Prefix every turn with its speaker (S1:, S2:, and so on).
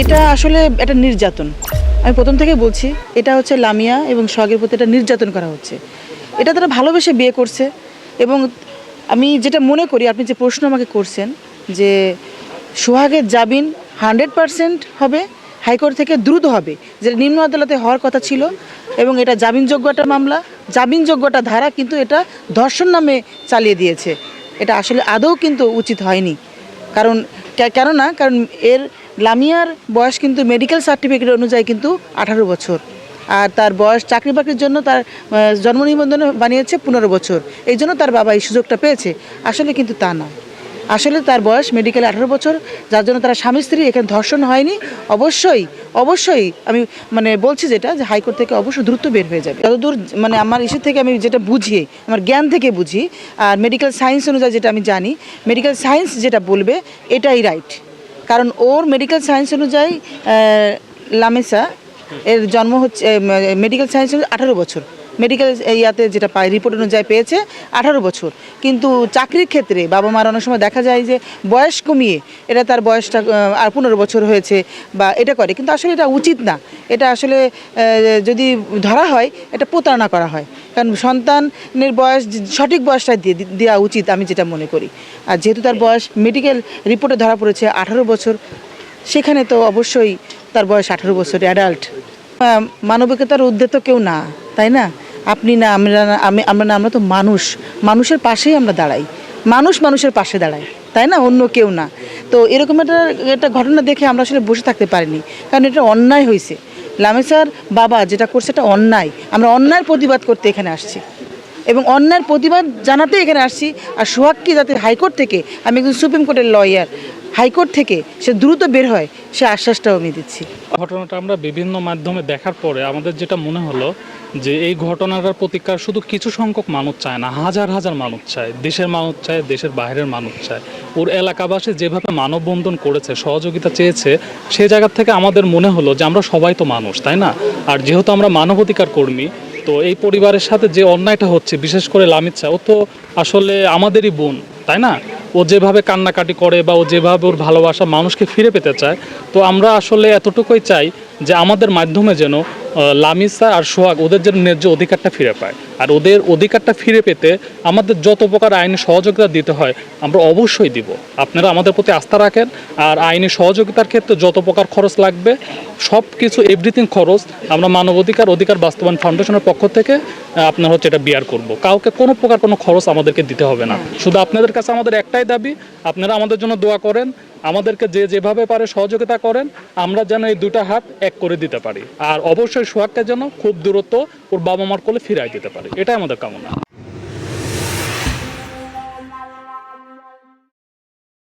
S1: এটা আসলে একটা নির্যাতন। আমি প্রথম থেকে বলছি, এটা হচ্ছে লামিয়া এবং সোহাগের প্রতি এটা নির্যাতন করা হচ্ছে। এটা তারা ভালোবেসে বিয়ে করছে এবং আমি যেটা মনে করি, আপনি যে প্রশ্ন আমাকে করছেন যে সোহাগের জামিন হান্ড্রেড পারসেন্ট হবে, হাইকোর্ট থেকে দ্রুত হবে, যেটা নিম্ন আদালতে হওয়ার কথা ছিল এবং এটা জামিনযোগ্য একটা মামলা জামিনযোগ্য একটা ধারা কিন্তু এটা ধর্ষণ নামে চালিয়ে দিয়েছে। এটা আসলে আদৌ কিন্তু উচিত হয়নি। কারণ কেননা, কারণ এর লামিয়ার বয়স কিন্তু মেডিকেল সার্টিফিকেট অনুযায়ী কিন্তু আঠারো বছর। আর তার বয়স চাকরি বাকরির জন্য তার জন্ম নিবন্ধনে বানিয়েছে পনেরো বছর। এই জন্য তার বাবা এই সুযোগটা পেয়েছে। আসলে কিন্তু তা না। আসলে তার বয়স মেডিকেল আঠারো বছর, যার জন্য তারা স্বামী স্ত্রী এখানে ধর্ষণ হয়নি। অবশ্যই অবশ্যই আমি মানে বলছি যেটা, যে হাইকোর্ট থেকে অবশ্যই দ্রুত বের হয়ে যাবে। যতদূর মানে আমার ইসে থেকে আমি যেটা বুঝি, আমার জ্ঞান থেকে বুঝি, আর মেডিকেল সায়েন্স অনুযায়ী যেটা আমি জানি মেডিকেল সায়েন্স যেটা বলবে, এটাই রাইট কারণ ওর মেডিকেল সায়েন্স অনুযায়ী লামেসা এর জন্ম হচ্ছে মেডিকেল সায়েন্স অনুযায়ী আঠারো বছর। মেডিকেল ইয়াতে যেটা পায় রিপোর্ট অনুযায়ী পেয়েছে আঠারো বছর। কিন্তু চাকরির ক্ষেত্রে বাবা মার অনেক সময় দেখা যায় যে বয়স কমিয়ে এটা তার বয়সটা আর পনেরো বছর হয়েছে বা এটা করে। কিন্তু আসলে এটা উচিত না। এটা আসলে যদি ধরা হয়, এটা প্রতারণা করা হয়। কারণ সন্তানের বয়স, সঠিক বয়সটা দিয়ে দেওয়া উচিত আমি যেটা মনে করি। আর যেহেতু তার বয়স মেডিকেল রিপোর্টে ধরা পড়েছে আঠারো বছর, সেখানে তো অবশ্যই তার বয়স আঠারো বছর অ্যাডাল্ট মানবিকতার তো কেউ না, তাই না? আপনি না, আমরা না, আমি, আমরা না, আমরা তো মানুষ। মানুষের পাশেই আমরা দাঁড়াই। মানুষ মানুষের পাশে দাঁড়ায়, তাই না? অন্য কেউ না। তো এরকম একটা একটা ঘটনা দেখে আমরা আসলে বসে থাকতে পারিনি। কারণ এটা অন্যায় হয়েছে। লামেসার বাবা যেটা করছে এটা অন্যায়। আমরা অন্যায়ের প্রতিবাদ করতে এখানে আসছি। এবং অন্যায়ের প্রতিবাদ জানাতে এখানে আসছি। আর সোহাগকে যাতে হাইকোর্ট থেকে, আমি একজন সুপ্রিম কোর্টের লয়ার হাইকোর্ট থেকে সে দ্রুত বের হয়, সে আশ্বাসটাও আমি দিচ্ছি।
S2: ঘটনাটা আমরা বিভিন্ন মাধ্যমে দেখার পরে আমাদের যেটা মনে হলো যে এই ঘটনাটার প্রতিকার শুধু কিছু সংখ্যক মানুষ চায় না, হাজার হাজার মানুষ চায়, দেশের মানুষ চায়, দেশের বাইরের মানুষ চায়। ওর এলাকাবাসী যেভাবে মানববন্ধন করেছে, সহযোগিতা চেয়েছে, সে জায়গা থেকে আমাদের মনে হলো যে আমরা সবাই তো মানুষ, তাই না? আর যেহেতু আমরা মানবাধিকার কর্মী, তো এই পরিবারের সাথে যে অন্যায়টা হচ্ছে, বিশেষ করে লামিচ্ছা, ও তো আসলে আমাদেরই বোন, তাই না? ও যেভাবে কান্নাকাটি করে বা ও যেভাবে ওর ভালোবাসা মানুষকে ফিরে পেতে চায়, তো আমরা আসলে এতটুকুই চাই যে আমাদের মাধ্যমে যেন লামিসা আর সোহাগ ওদের যেন ন্যায্য অধিকারটা ফিরে পায়। আর ওদের অধিকারটা ফিরে পেতে আমাদের যত প্রকার আইনি সহযোগিতা দিতে হয়, আমরা অবশ্যই দিব। আপনারা আমাদের প্রতি আস্থা রাখেন, আর আইনি সহযোগিতার ক্ষেত্রে যত প্রকার খরচ লাগবে সব কিছু এভরিথিং খরচ আমরা মানবাধিকার অধিকার বাস্তবায়ন ফাউন্ডেশনের পক্ষ থেকে আপনার হচ্ছে এটা বিয়ার করব। কাউকে কোনো প্রকার কোনো খরচ আমাদেরকে দিতে হবে না। শুধু আপনাদের কাছে আমাদের একটাই দাবি, আপনারা আমাদের জন্য দোয়া করেন, আমাদেরকে যে যেভাবে পারে সহযোগিতা করেন, আমরা যেন এই দুটা হাত এক করে দিতে পারি। আর অবশ্যই সোহাগকে যেন খুব দূরত্ব ওর বাবা মার কোলে ফিরাই দিতে পারি। এটাই আমাদের কামনা